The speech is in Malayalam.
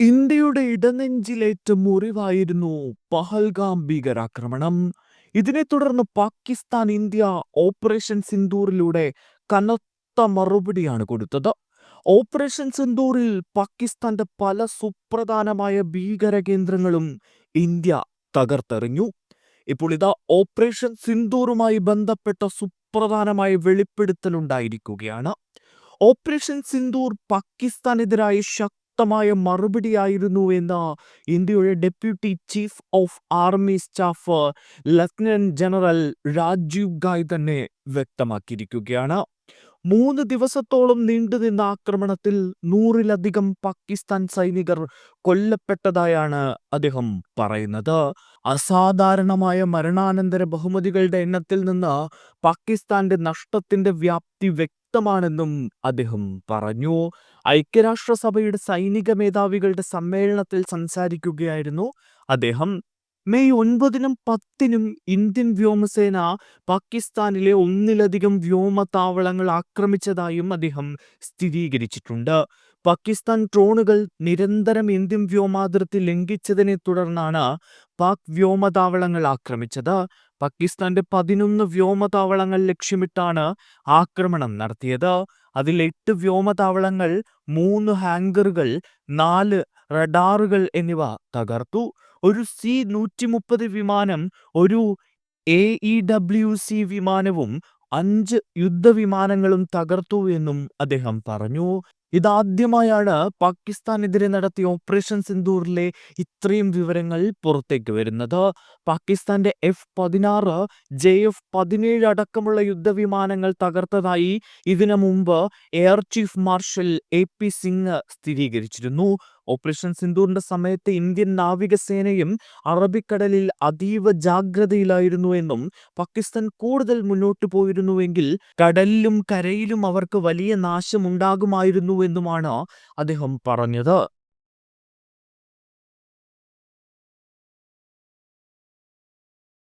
ഇന്ത്യയുടെ ഇടനെഞ്ചിലേറ്റ മുറിവായിരുന്നു പഹൽഗാം ഭീകരാക്രമണം. ഇതിനെ തുടർന്ന് പാകിസ്ഥാൻ ഇന്ത്യ ഓപ്പറേഷൻ സിന്ദൂറിലൂടെ കനത്ത മറുപടിയാണ് കൊടുത്തത്. ഓപ്പറേഷൻ സിന്ദൂറിൽ പാകിസ്ഥാന്റെ പല സുപ്രധാനമായ ഭീകര കേന്ദ്രങ്ങളും ഇന്ത്യ തകർത്തെറിഞ്ഞു. ഇപ്പോൾ ഇതാ ഓപ്പറേഷൻ സിന്ദൂറുമായി ബന്ധപ്പെട്ട സുപ്രധാനമായ വെളിപ്പെടുത്തലുണ്ടായിരിക്കുകയാണ്. ഓപ്പറേഷൻ സിന്ദൂർ പാകിസ്ഥാനെതിരായ ശക്തമായ മറുപടിയായിരുന്നു എന്ന് ഇന്ത്യയുടെ deputy chief of army staff lieutenant general Rajiv Ghai തന്നെ വ്യക്തമാക്കിയിരിക്കുകയാണ്. മൂന്ന് ദിവസത്തോളം നീണ്ടുനിന്ന ആക്രമണത്തിൽ നൂറിലധികം പാകിസ്ഥാൻ സൈനികർ കൊല്ലപ്പെട്ടതായാണ് അദ്ദേഹം പറയുന്നത്. അസാധാരണമായ മരണാനന്തര ബഹുമതികളുടെ എണ്ണത്തിൽ നിന്ന് പാകിസ്ഥാന്റെ നഷ്ടത്തിന്റെ വ്യാപ്തി വ്യക്തമാണെന്നും അദ്ദേഹം പറഞ്ഞു. ഐക്യരാഷ്ട്രസഭയുടെ സൈനിക മേധാവികളുടെ സമ്മേളനത്തിൽ സംസാരിക്കുകയായിരുന്നു അദ്ദേഹം. മെയ് ഒൻപതിനും പത്തിനും ഇന്ത്യൻ വ്യോമസേന പാകിസ്ഥാനിലെ ഒന്നിലധികം വ്യോമതാവളങ്ങൾ ആക്രമിച്ചതായും അദ്ദേഹം സ്ഥിരീകരിച്ചിട്ടുണ്ട്. പാകിസ്ഥാൻ ഡ്രോണുകൾ നിരന്തരം ഇന്ത്യൻ വ്യോമാതിർത്തി ലംഘിച്ചതിനെ തുടർന്നാണ് പാക് വ്യോമതാവളങ്ങൾ ആക്രമിച്ചത്. പാകിസ്ഥാന്റെ പതിനൊന്ന് വ്യോമതാവളങ്ങൾ ലക്ഷ്യമിട്ടാണ് ആക്രമണം നടത്തിയത്. അതിൽ എട്ട് വ്യോമതാവളങ്ങൾ മൂന്ന് ഹാങ്കറുകൾ നാല് റഡാറുകൾ എന്നിവ തകർത്തു. ഒരു സി നൂറ്റി മുപ്പത് വിമാനം ഒരു എ ഇ ഡബ്ല്യു സി വിമാനവും അഞ്ച് യുദ്ധവിമാനങ്ങളും തകർത്തു എന്നും അദ്ദേഹം പറഞ്ഞു. ഇതാദ്യമായാണ് പാകിസ്ഥാനെതിരെ നടത്തിയ ഓപ്പറേഷൻ സിന്ദൂറിലെ ഇത്രയും വിവരങ്ങൾ പുറത്തേക്ക് വരുന്നത്. പാകിസ്ഥാന്റെ എഫ് പതിനാറ് ജെ എഫ് പതിനേഴ് അടക്കമുള്ള യുദ്ധവിമാനങ്ങൾ തകർത്തതായി ഇതിനു മുമ്പ് air chief marshal A P Singh സ്ഥിരീകരിച്ചിരുന്നു. ഓപ്പറേഷൻ സിന്ദൂറിന്റെ സമയത്ത് ഇന്ത്യൻ നാവികസേനയും അറബിക്കടലിൽ അതീവ ജാഗ്രതയിലായിരുന്നു എന്നും പാകിസ്ഥാൻ കൂടുതൽ മുന്നോട്ട് പോയിരുന്നുവെങ്കിൽ കടലിലും കരയിലും അവർക്ക് വലിയ നാശമുണ്ടാകുമായിരുന്നു എന്നുമാണ് അദ്ദേഹം പറഞ്ഞത്.